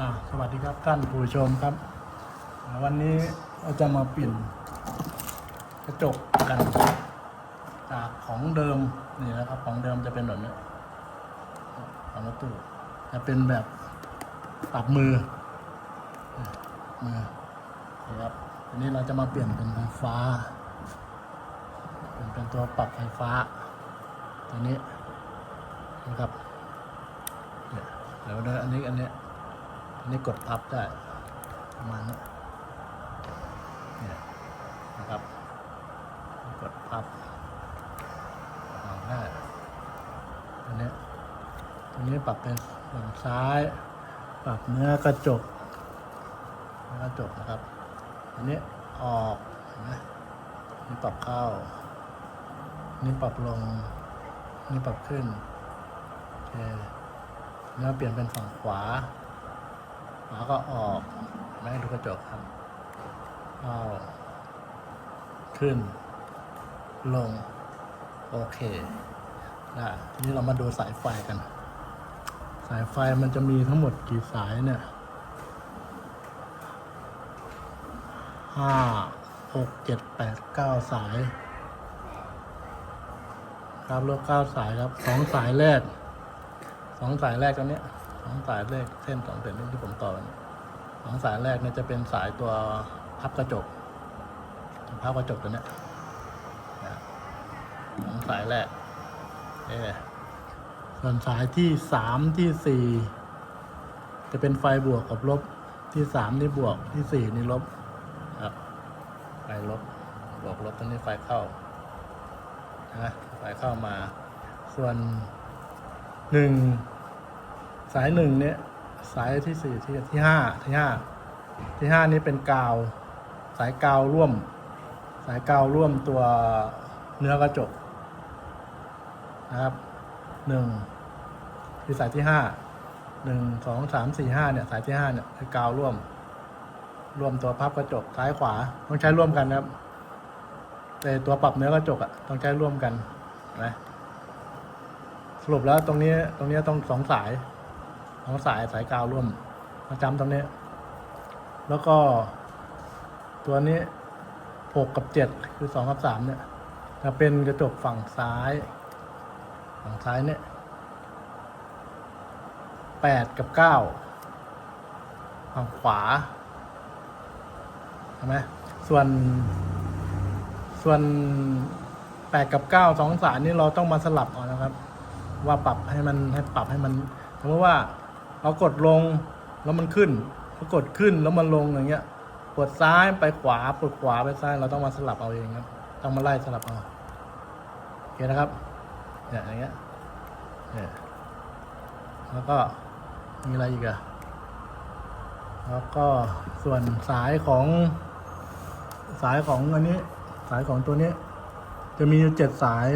อ่าสวัสดีครับท่านผู้ชมครับ วันนี้เราจะมาเปลี่ยนกระจกกันจากของเดิมนี่นะครับของเดิมจะเป็นแบบนี้ของรถตู้จะเป็นแบบปรับมือมือนะครับทีนี้เราจะมาเปลี่ยนเป็นไฟฟ้า เปลี่ยนเป็นตัวปรับไฟฟ้า ตัวนี้นะครับเดี๋ยวเดี๋ยวอันนี้อันเนี้ย นนี้กดพับได้ประมาณนี้นะครับ กดพับออกได้ตัวนี้ตัวนี้ปรับเป็นฝั่งซ้าย ปรับเนื้อกระจกเนื้อกระจกนะครับ อันนี้ออกนไหมนี่ปรับเข้า นี่ปรับลง นี่ปรับขึ้นโอเคเนื้อเปลี่ยนเป็นฝั่งขวา ขวก็ออกไม่ให้ดูกระจกครับเข้าขึ้น ลง โอเคได้ทีนี้เรามาดูสายไฟกัน สายไฟมันจะมีทั้งหมดกี่สายเนี่ยห้าหกเจ็ดแปดเก้าสาย ครับรวมเก้าสายครับสองสายแรกสองสายแรกตรงนี้ย สองสายแรกเส้นสองเส้นที่ผมต่อนสองสายแรกเนี่ยจะเป็นสายตัวพับกระจกพับกระจกตัวเนี้ยสองสายแรกเอส่วนสายที่สามที่สี่จะเป็นไฟบวกกับลบที่สามนี่บวกที่สี่นี่ลบครับไฟลบบวกลบตรงนี้ไฟเข้านะไฟเข้ามา ส่วนหนึ่ง สายหนึ่งเนี่ยสายที่สี่ที่ที่ห้าที่ห้าที่ห้านี่เป็นกาว สายกาวร่วม สายกาวร่วมตัวเนื้อกระจกนะครับหนึ่งคือสายที่ห้าหนึ่งสองสามสี่ห้าเนี่ยสายที่ห้าเนี่ยคือกาวร่วม ร่วมตัวพับกระจกซ้ายขวาต้องใช้ร่วมกันนะครับ แต่ตัวปรับเนื้อกระจกอะต้องใช้ร่วมกันนไหมสรุปแล้วตรงนี้ตรงนี้ต้องสองสาย ของสายสายกาวร่วมมาจำตรงนี้ แล้วก็ ตัวนี้หกกับเจ็ดคือสองกับสามเนี่ยจะเป็นกระจกฝั่งซ้าย ฝั่งซ้ายเนี่ยแปดกับเก้าฝั่งขวาใช่ไหมส่วน ส่วนแปดกับเก้าสองสายนี่เราต้องมาสลับเอานะครับ ว่าปรับให้มันให้ปรับให้มันสมมติว่า เรากดลงแล้วมันขึ้นพอกดขึ้นแล้วมันลงอย่างเงี้ยกดซ้ายไปขวากดขวาไปซ้าย เราต้องมาสลับเอาเองครับต้องมาไล่สลับเอาโอเคนะครับเนี่ยอย่างเงี้ยเนี่ยแล้วก็มีอะไรอีกอะแล้วก็ส่วนสายของสายของอันนี้สายของตัวนี้ จะมีอยู่เจ็ดสาย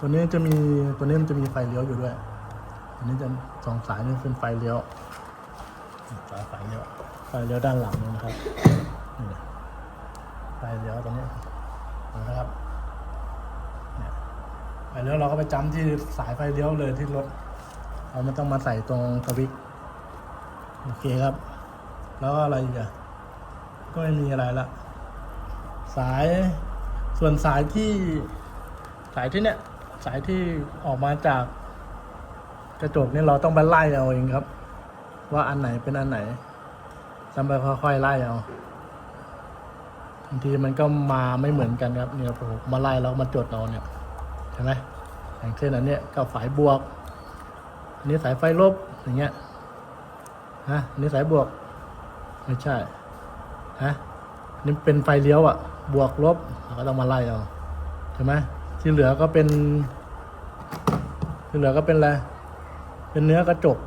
ตัวนี้จะมีตัวนี้มันจะมีไฟเลี้ยวอยู่ด้วย อันนี้จะสองสายนี่เป็นไฟเลี้ยวสายไฟเลี้ยวไฟเลี้ยวด้านหลังนี่นะครับนี่ไฟเลี้ยวตัวนี้เห็นะครับเนี่ยไฟเลี้ยวเราก็ไปจำที่สายไฟเลี้ยวเลยที่รถเราไม่ต้องมาใส่ตรงสวิตช์โอเคครับ แล้วก็อะไรอีกอะก็ไม่มีอะไรละสายส่วนสายที่สายที่เนี้ยสายที่ออกมาจาก กระจกนี่เราต้องไปไล่เอาเองครับ ว่าอันไหนเป็นอันไหนจำไปค่อยๆไล่เอาบางทีมันก็มาไม่เหมือนกันครับเนี่ยผมมาไล่แล้วมาจดเอาเนี่ยใช่ไหมอย่างเช่นอันเนี้ยก็สายบวก อันนี้สายไฟลบอย่างเงี้ยฮะอันนี้สายบวก ไม่ใช่ฮะนนี่เป็นไฟเลี้ยวอะ บวกลบเราก็ต้องมาไล่เอาใช่ไหมที่เหลือก็เป็น ที่เหลือก็เป็นอะไร เป็นเนื้อกระจก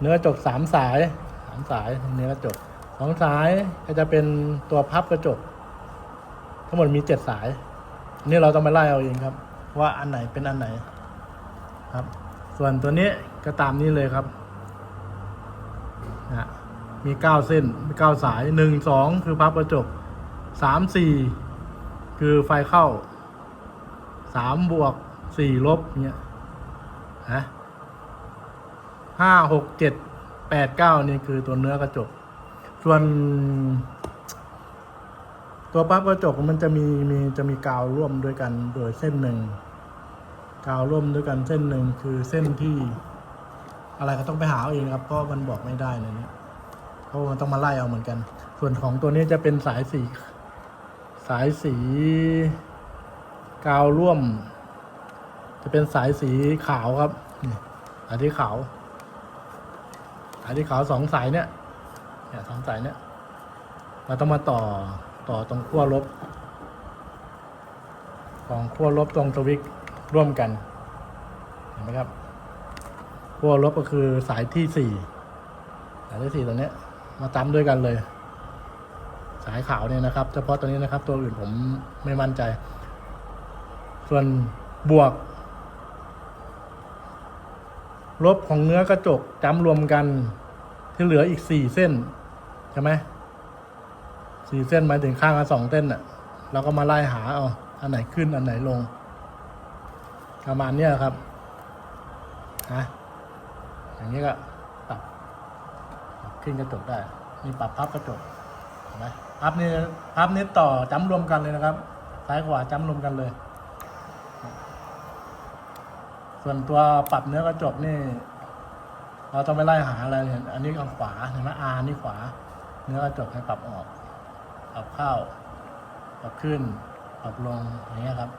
เนื้อกระจกสามสายสามสายเนื้อกระจกสองสายก็จะเป็นตัวพับกระจก ทั้งหมดมีเจ็ดสายนี่เราต้องไปไล่เอาเองครับ ว่าอันไหนเป็นอันไหนครับ ส่วนตัวนี้ก็ตามนี้เลยครับนะมีเก้าเส้นมีเก้าสายหนึ่งสองคือพับกระจกสามสี่คือไฟเข้าสามบวกสี่ลบเนี้ย ฮะห้าหกเจ็ดแปดเก้านี่คือตัวเนื้อกระจก ส่วน ตัวปั๊บกระจกมันจะมีมีจะมีกาวร่วมด้วยกันโดยเส้นหนึ่งกาวร่วมด้วยกันเส้นหนึ่งคือเส้นที่ อะไรก็ต้องไปหาเอาเองครับเพราะมันบอกไม่ได้ในนี้เพราะมันต้องมาไล่เอาเหมือนกัน ส่วนของตัวนี้จะเป็นสายสี สายสี กาวร่วม จะเป็นสายสีขาวครับนี่สายสีขาวสายสีขาวสองสายเนี่ยเนี่ยสองสายเนี่ยเราต้องมาต่อต่อตรงขั้วลบของขั้วลบตรงสวิตช์ร่วมกันเห็นไหมครับขั้วลบก็คือสายที่สี่สายที่สี่ตัวเนี้ย มาจำด้วยกันเลย สายขาวเนี่ยนะครับ เฉพาะตัวนี้นะครับ ตัวอื่นผมไม่มั่นใจ ส่วนบวก ลบของเนื้อกระจกจำรวมกัน ที่เหลืออีกสี่เส้น ใช่ไหมสี่เส้นหมายถึงข้างละสองเส้นน่ะเราก็มาไล่หาเอาอันไหนขึ้นอันไหนลง ประมาณเนี้ยครับฮะอย่างนี้ก็ปรับปรับขึ้นกระจกได้มีปรับพับกระจกเห็นไหมพับนี่พับนี่ต่อจำรวมกันเลยนะครับ ซ้ายขวาจำรวมกันเลย ส่วนตัวปรับเนื้อกระจกนี่ เราต้องไปไล่หาอะไรเนี่ยอันนี้เอาขวาเห็นไหมอานี่ขวา เนื้อกระจกให้ปรับออกปรับเข้าปรับขึ้นปรับลงอย่างเงี้ยครับ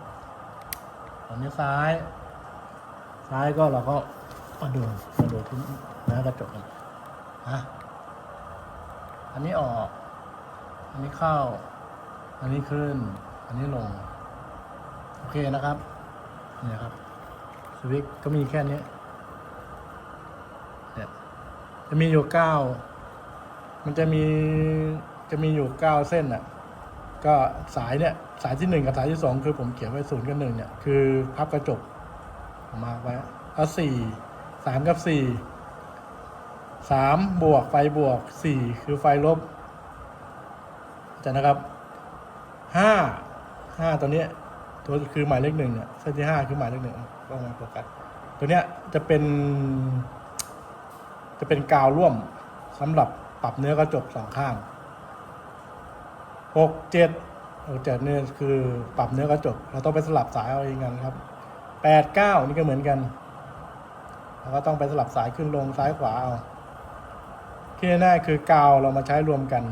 อันนี้ซ้าย ซ้ายก็เราก็มาดูมาดูที่เนื้อกระจกกันนะอันนี้ออก อันนี้เข้า อันนี้ขึ้น อันนี้ลง โอเคนะครับ เนี่ยครับ สวิตช์ก็มีแค่นี้เนี่ยจะมีอยู่เก้ามันจะมีจะมีอยู่เก้าเส้นอะ ก็สายเนี่ย สายที่หนึ่งกับสายที่สองคือผมเขียนไว้ศูนย์กับหนึ่งเนี่ย คือพับกระจกผมมาร์คไว้แล้วสี่สามกับสี่สามบวกไฟบวกสี่คือไฟลบจะนะครับห้าห้าตัวเนี้ย ตัวคือหมายเลขหนึ่งเนี่ยเส้นที่ห้าคือหมายเลขหนึ่งก็มาโฟกัสตัวเนี้ยจะเป็น จะเป็นกาวร่วมสำหรับปรับเนื้อกระจกสองข้างหกเจ็ดหกเจ็ดเนี่ยคือปรับเนื้อกระจก เราต้องไปสลับสายเอาเองกันครับแปดเก้านี่ก็เหมือนกันเราก็ต้องไปสลับสายขึ้นลงซ้ายขวาเอาที่แน่ๆคือกาวเรามาใช้รวมกัน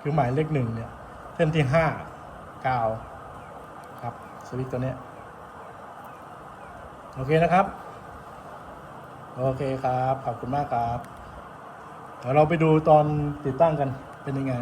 คือหมายเลขหนึ่งเนี่ย เส้นที่ห้ากาว สวิตตัวนี้ โอเคนะครับ โอเคครับ ขอบคุณมากครับ เดี๋ยวเราไปดูตอนติดตั้งกันเป็นยังไง